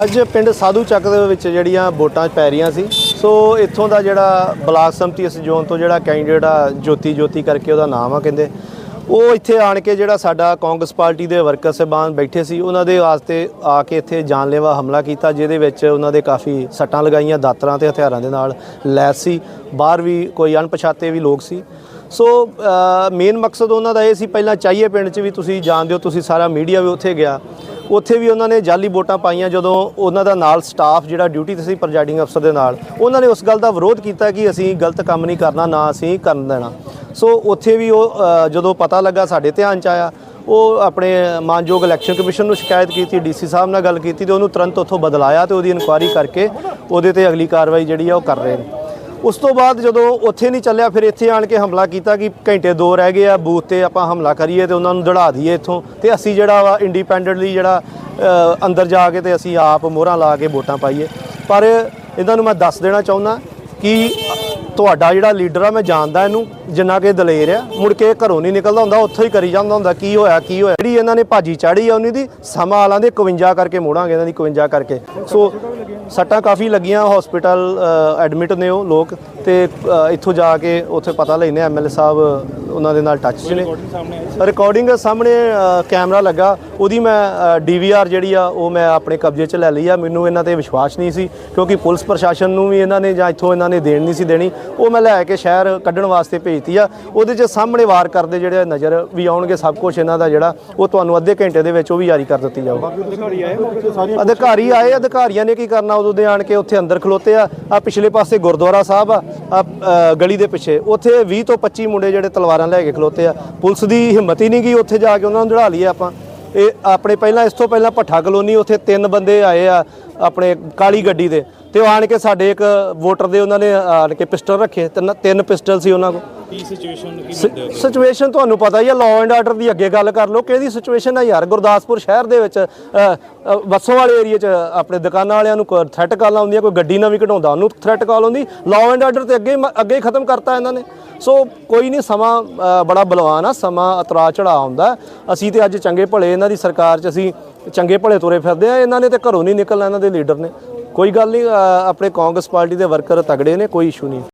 ਅੱਜ ਪਿੰਡ ਸਾਧੂ ਚੱਕ ਦੇ ਵਿੱਚ ਜਿਹੜੀਆਂ ਵੋਟਾਂ ਪੈ ਰਹੀਆਂ ਸੀ। ਸੋ ਇੱਥੋਂ ਦਾ ਜਿਹੜਾ ਬਲਾਕ ਸੰਮਤੀ ਇਸ ਜ਼ੋਨ ਤੋਂ ਜਿਹੜਾ ਕੈਂਡੀਡੇਟ ਆ, ਜੋਤੀ ਜੋਤੀ ਕਰਕੇ ਉਹਦਾ ਨਾਮ ਆ ਕਹਿੰਦੇ। ਉਹ ਇੱਥੇ ਆਣ ਕੇ ਜਿਹੜਾ ਸਾਡਾ ਕਾਂਗਰਸ ਪਾਰਟੀ ਦੇ ਵਰਕਰ ਸਹਿਬਾਨ ਬੈਠੇ ਸੀ, ਉਹਨਾਂ ਦੇ ਵਾਸਤੇ ਆ ਕੇ ਇੱਥੇ ਜਾਨਲੇਵਾ ਹਮਲਾ ਕੀਤਾ, ਜਿਹਦੇ ਵਿੱਚ ਉਹਨਾਂ ਦੇ ਕਾਫੀ ਸੱਟਾਂ ਲਗਾਈਆਂ, ਦਾਤਰਾਂ ਤੇ ਹਥਿਆਰਾਂ ਦੇ ਨਾਲ ਲੈਸ ਸੀ। ਬਾਹਰ ਵੀ ਕੋਈ ਅਣਪਛਾਤੇ ਵੀ ਲੋਕ ਸੀ। ਸੋ ਮੇਨ uh, ਮਕਸਦ ਉਹਨਾਂ ਦਾ ਇਹ ਸੀ, ਪਹਿਲਾਂ ਚਾਹੀਏ ਪਿੰਡ 'ਚ ਵੀ ਤੁਸੀਂ ਜਾਣਦੇ ਹੋ, ਤੁਸੀਂ ਸਾਰਾ ਮੀਡੀਆ ਵੀ ਉੱਥੇ ਗਿਆ। ਉੱਥੇ ਵੀ ਉਹਨਾਂ ਨੇ ਜਾਲੀ ਵੋਟਾਂ ਪਾਈਆਂ ਜਦੋਂ ਉਹਨਾਂ ਦਾ ਨਾਲ ਸਟਾਫ ਜਿਹੜਾ ਡਿਊਟੀ ਤੇ ਸੀ ਪ੍ਰੈਜ਼ਾਈਡਿੰਗ ਅਫਸਰ ਦੇ ਨਾਲ, ਉਹਨਾਂ ਨੇ ਉਸ ਗੱਲ ਦਾ ਵਿਰੋਧ ਕੀਤਾ ਕਿ ਅਸੀਂ ਗਲਤ ਕੰਮ ਨਹੀਂ ਕਰਨਾ, ਨਾ ਅਸੀਂ ਕਰਨ ਦੇਣਾ। ਸੋ ਉੱਥੇ ਵੀ ਉਹ ਜਦੋਂ ਪਤਾ ਲੱਗਾ, ਸਾਡੇ ਧਿਆਨ ਚ ਆਇਆ, ਉਹ ਆਪਣੇ ਮਾਨਯੋਗ ਇਲੈਕਸ਼ਨ ਕਮਿਸ਼ਨ ਨੂੰ ਸ਼ਿਕਾਇਤ ਕੀਤੀ ਡੀਸੀ ਸਾਹਿਬ ਨਾਲ ਗੱਲ ਕੀਤੀ ਤੇ ਉਹਨੂੰ ਤੁਰੰਤ ਉੱਥੋਂ ਬਦਲਾਇਆ ਤੇ ਉਹਦੀ ਇਨਕੁਆਇਰੀ ਕਰਕੇ ਉਹਦੇ ਤੇ ਅਗਲੀ ਕਾਰਵਾਈ ਜਿਹੜੀ ਆ ਉਹ ਕਰ ਰਹੇ ਨੇ। ਉਸ ਤੋਂ ਬਾਅਦ ਜਦੋਂ ਉੱਥੇ ਨਹੀਂ ਚੱਲਿਆ, ਫਿਰ ਇੱਥੇ ਆਣ ਕੇ ਹਮਲਾ ਕੀਤਾ ਕਿ ਘੰਟੇ ਦੋ ਰਹਿ ਗਏ ਆ, ਬੂਥ ਤੇ ਆਪਾਂ ਹਮਲਾ ਕਰੀਏ ਤੇ ਉਹਨਾਂ ਨੂੰ ਦੜਾ ਦਈਏ ਇੱਥੋਂ ਤੇ ਅਸੀਂ ਜਿਹੜਾ ਵਾ ਇੰਡੀਪੈਂਡੈਂਟਲੀ ਜਿਹੜਾ ਅੰਦਰ ਜਾ ਕੇ ਤੇ ਅਸੀਂ ਆਪ ਮੋਹਰਾਂ ਲਾ ਕੇ ਵੋਟਾਂ ਪਾਈਏ। ਪਰ ਇਹਨਾਂ ਨੂੰ ਮੈਂ ਦੱਸ ਦੇਣਾ ਚਾਹੁੰਦਾ ਕਿ ਤੁਹਾਡਾ ਜਿਹੜਾ ਲੀਡਰ ਆ, ਮੈਂ ਜਾਣਦਾ ਇਹਨੂੰ, ਜਿੰਨਾ ਕਿ ਦਲੇਰ ਆ, ਮੁੜ ਕੇ ਘਰੋਂ ਨਹੀਂ ਨਿਕਲਦਾ ਹੁੰਦਾ, ਉੱਥੋਂ ਹੀ ਕਰੀ ਜਾਂਦਾ ਹੁੰਦਾ, ਕੀ ਹੋਇਆ ਕੀ ਹੋਇਆ। ਜਿਹੜੀ ਇਹਨਾਂ ਨੇ ਭਾਜੀ ਚਾੜੀ ਆ, ਉਹਨੀ ਦੀ ਸਮਾਂ ਆਲਾਂ ਦੇ 51 ਕਰਕੇ ਮੋੜਾਂਗੇ, ਇਹਨਾਂ ਦੀ 51 ਕਰਕੇ। ਸੋ ਸੱਟਾਂ ਕਾਫੀ ਲੱਗੀਆਂ ਹਸਪੀਟਲ ਐਡਮਿਟ ਨੇ ਉਹ ਲੋਕ। ਤੇ ਇੱਥੋਂ ਜਾ ਕੇ ਉੱਥੇ ਪਤਾ ਲੈਨੇ ਐਮਐਲਏ ਸਾਹਿਬ ਉਹਨਾਂ ਦੇ ਨਾਲ ਟੱਚ 'ਚ ਨੇ। ਰਿਕਾਰਡਿੰਗ ਸਾਹਮਣੇ ਕੈਮਰਾ ਲੱਗਾ। ਉਹਦੀ ਮੈਂ ਡੀਵੀਆਰ ਜਿਹੜੀ ਆ ਉਹ ਮੈਂ ਆਪਣੇ ਕਬਜ਼ੇ 'ਚ ਲੈ ਲਈ ਆ। ਮੈਨੂੰ ਇਹਨਾਂ ਤੇ ਵਿਸ਼ਵਾਸ ਨਹੀਂ ਸੀ ਕਿਉਂਕਿ ਪੁਲਿਸ ਪ੍ਰਸ਼ਾਸਨ ਨੂੰ ਵੀ ਇਹਨਾਂ ਨੇ ਜਾਂ ਇੱਥੋਂ ਇਹਨਾਂ ਨੇ ਦੇਣ ਨਹੀਂ ਸੀ ਦੇਣੀ। ਉਹ ਮੈਂ ਲੈ ਕੇ ਸ਼ਹਿਰ ਕੱਢਣ ਵਾਸਤੇ ਭੇਜਤੀ ਆ। ਉਹਦੇ 'ਚ ਸਾਹਮਣੇ ਵਾਰ ਕਰਦੇ ਜਿਹੜੇ ਨਜ਼ਰ ਵੀ ਆਉਣਗੇ ਸਭ ਕੁਝ ਇਹਨਾਂ ਦਾ ਜਿਹੜਾ ਉਹ ਤੁਹਾਨੂੰ ਅੱਧੇ ਘੰਟੇ ਦੇ ਵਿੱਚ ਉਹ ਵੀ ਜਾਰੀ ਕਰ ਦਿੱਤੀ ਜਾਊਗੀ। ਅਧਿਕਾਰੀ ਆਏ ਅਧਿਕਾਰੀਆਂ ਨੇ ਕੀ ਕਰਨਾ? ਉਦੋਂ ਦੇ ਆਣ ਕੇ ਉੱਥੇ ਅੰਦਰ ਖਲੋਤੇ ਆ। ਆ ਪਿਛਲੇ ਪਾਸੇ ਗੁਰਦੁਆਰਾ ਸਾਹਿਬ ਆ। ਗਲੀ ਦੇ ਪਿੱਛੇ। ਉੱਥੇ 20 ਤੋਂ 25 ਮੁੰਡੇ ਜਿਹੜੇ ਤਲਵਾਰਾਂ ਲੈ ਕੇ ਖਲੋਤੇ ਆ। ਪੁਲਿਸ ਦੀ ਹਿੰਮਤ ਹੀ ਨਹੀਂ ਗਈ ਉੱਥੇ ਜਾ ਕੇ, ਉਹਨਾਂ ਨੂੰ ਦੜਾ ਲਈਏ ਆਪਾਂ। ਇਹ ਆਪਣੇ ਪਹਿਲਾਂ, ਇਸ ਤੋਂ ਪਹਿਲਾਂ ਭੱਠਾ ਕਲੋਨੀ, ਉੱਥੇ ਤਿੰਨ ਬੰਦੇ ਆਏ ਆ ਆਪਣੇ ਕਾਲੀ ਗੱਡੀ ਦੇ। ਤੇ ਉਹ ਆਣ ਕੇ ਸਾਡੇ ਇੱਕ ਵੋਟਰ ਦੇ ਉਹਨਾਂ ਨੇ ਆਣ ਕੇ ਪਿਸਟਲ ਰੱਖੇ। ਤਿੰਨ ਤਿੰਨ ਪਿਸਟਲ ਸੀ ਉਹਨਾਂ ਕੋਲ। ਕੀ ਸਿਚੁਏਸ਼ਨ ਕੀ ਮੰਨਦੇ ਹੋ ਸਿਚੁਏਸ਼ਨ ਤੁਹਾਨੂੰ ਪਤਾ ਹੀ ਹੈ ਲਾਅ ਐਂਡ ਆਰਡਰ ਦੀ ਅੱਗੇ ਗੱਲ ਕਰ ਲਓ ਕਿਹਦੀ ਸਿਚੁਏਸ਼ਨ ਹੈ ਯਾਰ? ਗੁਰਦਾਸਪੁਰ ਸ਼ਹਿਰ ਦੇ ਵਿੱਚ ਬੱਸੋਂ ਵਾਲੇ ਏਰੀਆ 'ਚ ਆਪਣੇ ਦੁਕਾਨਾਂ ਵਾਲਿਆਂ ਨੂੰ ਥ੍ਰੈਟ ਕਾਲ ਆਉਂਦੀਆਂ ਕੋਈ ਗੱਡੀ ਨਾ ਵੀ ਕਢਾਉਂਦਾ ਉਹਨੂੰ ਥ੍ਰੈਟ ਕਾਲ ਆਉਂਦੀ। ਲਾਅ ਐਂਡ ਆਰਡਰ ਤੇ ਅੱਗੇ ਅੱਗੇ ਹੀ ਖਤਮ ਕਰਤਾ ਇਹਨਾਂ ਨੇ। ਸੋ ਕੋਈ ਨਹੀਂ ਸਮਾਂ ਬੜਾ ਬਲਵਾਨ ਆ ਸਮਾਂ ਉਤਰਾ ਚੜਾ ਆਉਂਦਾ। ਅਸੀਂ ਤੇ ਅੱਜ ਚੰਗੇ ਭਲੇ ਇਹਨਾਂ ਦੀ ਸਰਕਾਰ 'ਚ ਅਸੀਂ ਚੰਗੇ ਭਲੇ ਤੁਰੇ ਫਿਰਦੇ ਆ ਇਹਨਾਂ ਨੇ ਤੇ ਘਰੋਂ ਨਹੀਂ ਨਿਕਲਣਾ ਇਹਨਾਂ ਦੇ ਲੀਡਰ ਨੇ। ਕੋਈ ਗੱਲ ਨਹੀਂ ਆਪਣੇ ਕਾਂਗਰਸ ਪਾਰਟੀ ਦੇ ਵਰਕਰ ਤਗੜੇ ਨੇ ਕੋਈ ਇਸ਼ੂ ਨਹੀਂ।